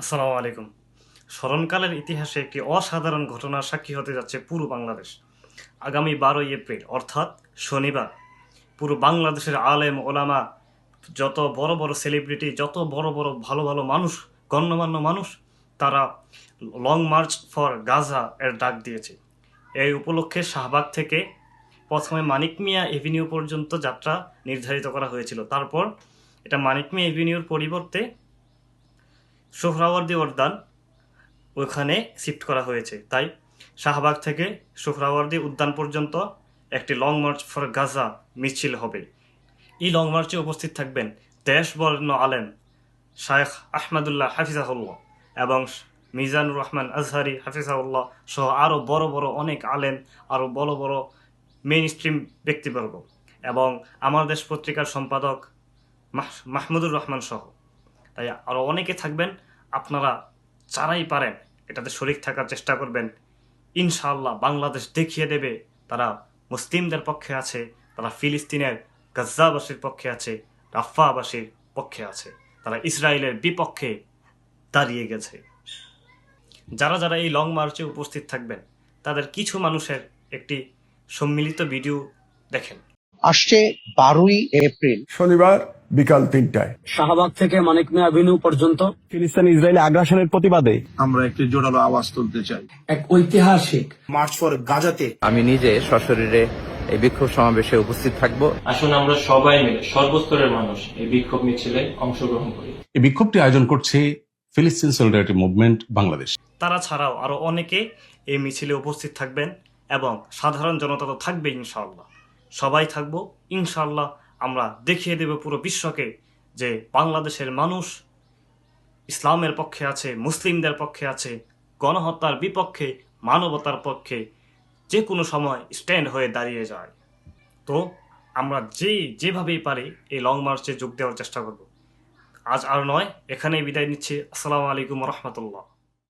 আসসালামু আলাইকুম। স্মরণকালের ইতিহাসে একটি অসাধারণ ঘটনার সাক্ষী হতে যাচ্ছে পুরো বাংলাদেশ। আগামী বারোই এপ্রিল, অর্থাৎ শনিবার, পুরো বাংলাদেশের আলেম, ওলামা, যত বড় বড় সেলিব্রিটি যত বড় বড় ভালো ভালো মানুষ, গণ্যমান্য মানুষ, তারা লং মার্চ ফর গাজা এর ডাক দিয়েছে। এই উপলক্ষে শাহবাগ থেকে প্রথমে মানিক মিয়া এভিনিউ পর্যন্ত যাত্রা নির্ধারিত করা হয়েছিল। তারপর এটা মানিক মিয়া এভিনিউর পরিবর্তে সোহরাওয়ার্দী উদ্যান ওখানে শিফট করা হয়েছে। তাই শাহবাগ থেকে সোহরাওয়ার্দী উদ্যান পর্যন্ত একটি লং মার্চ ফর গাজা মিছিল হবে। এই লং মার্চে উপস্থিত থাকবেন দেশবর্ণ আলেম শায়েখ আহমদুল্লাহ হাফিজাহুল্লাহ এবং মিজানুর রহমান আজহারি হাফিজাহুল্লাহ সহ আরও বড় বড় অনেক আলেম আরও বড় বড় মেইন স্ট্রিম ব্যক্তিবর্গ এবং আমার দেশ পত্রিকার সম্পাদক মাহ- মাহমুদুর রহমান সহ। তাই আরও অনেকে থাকবেন আপনারা যারাই পারেন এটাতে শরিক থাকার চেষ্টা করবেন। ইনশাআল্লাহ বাংলাদেশ দেখিয়ে দেবে তারা মুসলিমদের পক্ষে আছে তারা ফিলিস্তিনের গাজ্জাবাসীর পক্ষে আছে রাফাবাসীর পক্ষে আছে তারা ইসরায়েলের বিপক্ষে দাঁড়িয়ে গেছে। যারা যারা এই লং মার্চে উপস্থিত থাকবেন তাদের কিছু মানুষের একটি সম্মিলিত ভিডিও দেখেন। আসছে বারোই এপ্রিল। শনিবার বিকাল তিনটায়। শাহবাগ থেকে মানিক মিয়া অ্যাভিনিউ পর্যন্ত। ফিলিস্তিন ইসরায়েলি আগ্রাসনের প্রতিবাদে। আমরা একটি জোরালো আওয়াজ তুলতে চাই। এক ঐতিহাসিক মার্চ ফর গাজাতে। আমি নিজে সশরীরে এই বিক্ষোভ সমাবেশে উপস্থিত থাকব। আসুন আমরা সবাই মিলে সর্বস্তরের মানুষ এই বিক্ষোভ মিছিলে অংশগ্রহণ করি। এই বিক্ষোভটি আয়োজন করছে ফিলিস্তিন সলিডারিটি মুভমেন্ট বাংলাদেশ তারা ছাড়াও আরও অনেকে এই মিছিলে উপস্থিত থাকবেন এবং সাধারণ জনতা তো থাকবে ইনশাআল্লাহ। সবাই থাকব ইনশাআল্লাহ আমরা দেখিয়ে দেব পুরো বিশ্বকে যে বাংলাদেশের মানুষ ইসলামের পক্ষে আছে, মুসলিমদের পক্ষে আছে, গণহত্যার বিপক্ষে, মানবতার পক্ষে যে কোনো সময় স্ট্যান্ড হয়ে দাঁড়িয়ে যায়। তো আমরা যে যেভাবেই পারি এই লং মার্চে যোগ দেওয়ার চেষ্টা করব। আজ আর নয়, এখানেই বিদায় নিচ্ছি। আসসালামু আলাইকুম রহমতুল্লাহ।